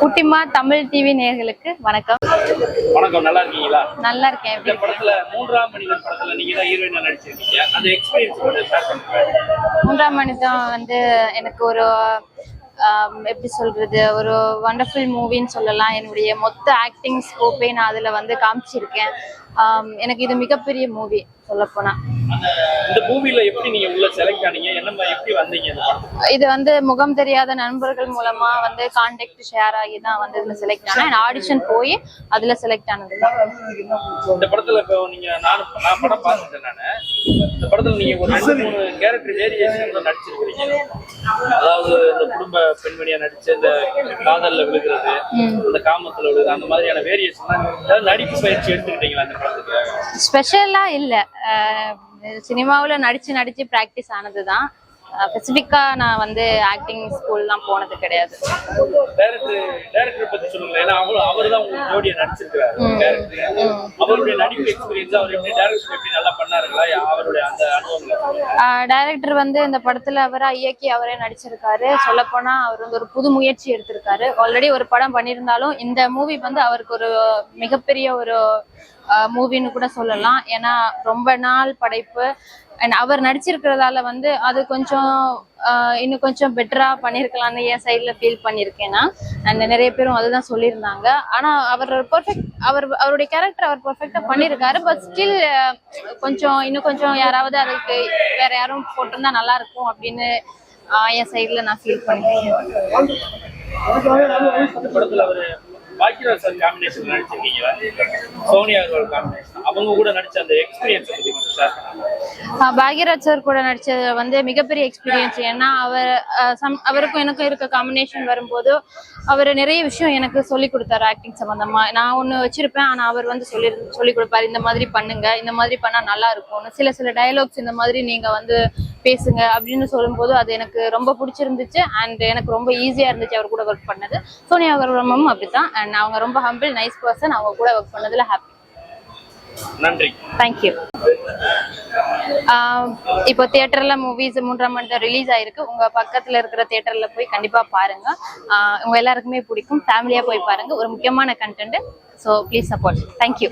குட்டிமா தமிழ் டிவி நேயர்களுக்கு வணக்கம். வணக்கம் நல்லா இருக்கீங்களா? நல்லா இருக்கேன். இந்த படத்துல மூன்றாம் மனிதன் படத்துல நீங்க தான் ஹீரோயினா நடிச்சிருக்கீங்க அந்த எக்ஸ்பீரியன்ஸ் கொஞ்சம் ஷேர் பண்ணுங்க. மூன்றாம் மனிதம் வந்து எனக்கு ஒரு எப்படி சொல்றது ஒரு வண்டர்ஃபுல் மூவின்னு சொல்லலாம். என்னுடைய மொத்த ஆக்டிங் ஸ்கோப்பே நான் அதுல வந்து காமிச்சிருக்கேன். எனக்கு இது மிகப்பெரிய மூவி சொல்லப்போனா அந்த இந்த மூவில எப்படி நீங்க உள்ள செலக்ட் ஆனீங்க? என்ன எப்படி வந்தீங்க இந்த படத்துக்கு? இது வந்து முகம் தெரியாத நண்பர்கள் மூலமா வந்து கான்டாக்ட் ஷேர் ஆகி தான் வந்து இதுல செலக்ட் ஆனேன். ஆடிஷன் போய் அதுல செலக்ட் ஆனது. இந்த படத்துல இப்போ நீங்க நானும் நான் படம் பார்த்துட்டேன் நானு. இந்த படத்துல நீங்க ஒரு ரெண்டு மூணு கேரக்டர் வேரியேஷன் நடிச்சிருக்கீங்க அதாவது இந்த குடும்ப பெண்மணியா நடிச்ச இந்த காதல்ல விழுகிறது இந்த காமத்துல விழுகிறது அந்த மாதிரியான வேரியேஷன் நடிப்பு பயிற்சி எடுத்துக்கிட்டீங்களா அந்த படத்துக்கு? ஸ்பெஷலா இல்ல. சினிமாவில் நடிச்சு நடிச்சு ப்ராக்டிஸ் ஆனது தான் ஸ்பெசிஃபிக்கா நான் வந்து ஆக்டிங் ஸ்கூல்லாம் போனது கிடையாது. டேரக்டர் வந்து இந்த படத்துல அவரா இயக்கி அவரே நடிச்சிருக்காரு. சொல்லப்போனா அவர் வந்து ஒரு புது முயற்சி எடுத்திருக்காரு. ஆல்ரெடி ஒரு படம் பண்ணியிருந்தாலும் இந்த மூவி வந்து அவருக்கு ஒரு மிகப்பெரிய ஒரு மூவின்னு கூட சொல்லலாம் ஏன்னா ரொம்ப நாள் படைப்பு அண்ட் அவர் நடிச்சிருக்கிறதால வந்து அது கொஞ்சம் ஆஹ் இன்னும் கொஞ்சம் பெட்டரா பண்ணியிருக்கலாம்னு என் சைட்ல ஃபீல் பண்ணிருக்கேன்னா அந்த நிறைய பேரும் அதுதான் சொல்லியிருந்தாங்க ஆனா அவர் பெர்ஃபெக்ட் அவர் அவருடைய கேரக்டர் அவர் பெர்ஃபெக்டா பண்ணியிருக்காரு பட் ஸ்டில் கொஞ்சம் இன்னும் கொஞ்சம் யாராவது அதுக்கு வேற யாரும் போட்டிருந்தா நல்லா இருக்கும் அப்படின்னு என் சைட்ல நான் ஃபீல் பண்ணியிருக்கேன் பாக்கியராஜ் சார் காம்பினேஷன் நடிச்சிருக்கீங்க சோனியா அவர்கள் காம்பினேஷன் அவங்க கூட நடிச்ச அந்த எக்ஸ்பீரியன்ஸ் பத்தி கொஞ்சம் ஷேர் பாக்யராஜ் சார் கூட நடிச்சது வந்து மிகப்பெரிய எக்ஸ்பீரியன்ஸ் ஏன்னா அவர் சம் அவருக்கும் எனக்கும் இருக்க காம்பினேஷன் வரும்போது அவர் நிறைய விஷயம் எனக்கு சொல்லி கொடுத்தாரு ஆக்டிங் சம்பந்தமா. நான் ஒன்று வச்சிருப்பேன் ஆனால் அவர் வந்து சொல்லி சொல்லி கொடுப்பாரு இந்த மாதிரி பண்ணுங்க இந்த மாதிரி பண்ணா நல்லா இருக்கும்னு. சில சில டயலாக்ஸ் இந்த மாதிரி நீங்க வந்து பேசுங்க அப்படின்னு சொல்லும்போது அது எனக்கு ரொம்ப பிடிச்சிருந்துச்சு அண்ட் எனக்கு ரொம்ப ஈஸியா இருந்துச்சு அவர் கூட ஒர்க் பண்ணது. சோனியா அகர்வமும் அப்படித்தான். அண்ட் அவங்க ரொம்ப ஹம்பிள் நைஸ் பர்சன் அவங்க கூட ஒர்க் பண்ணதுல ஹாப்பி நன்றி. தேங்க்யூ இப்போ தியேட்டர்ல மூவிஸ் மூன்றாம் மணி ரிலீஸ் ஆயிருக்கு. உங்க பக்கத்துல இருக்கிற தியேட்டர்ல போய் கண்டிப்பா பாருங்க. ஆஹ் உங்க எல்லாருக்குமே பிடிக்கும். ஃபேமிலியா போய் பாருங்க. ஒரு முக்கியமான content so please support thank you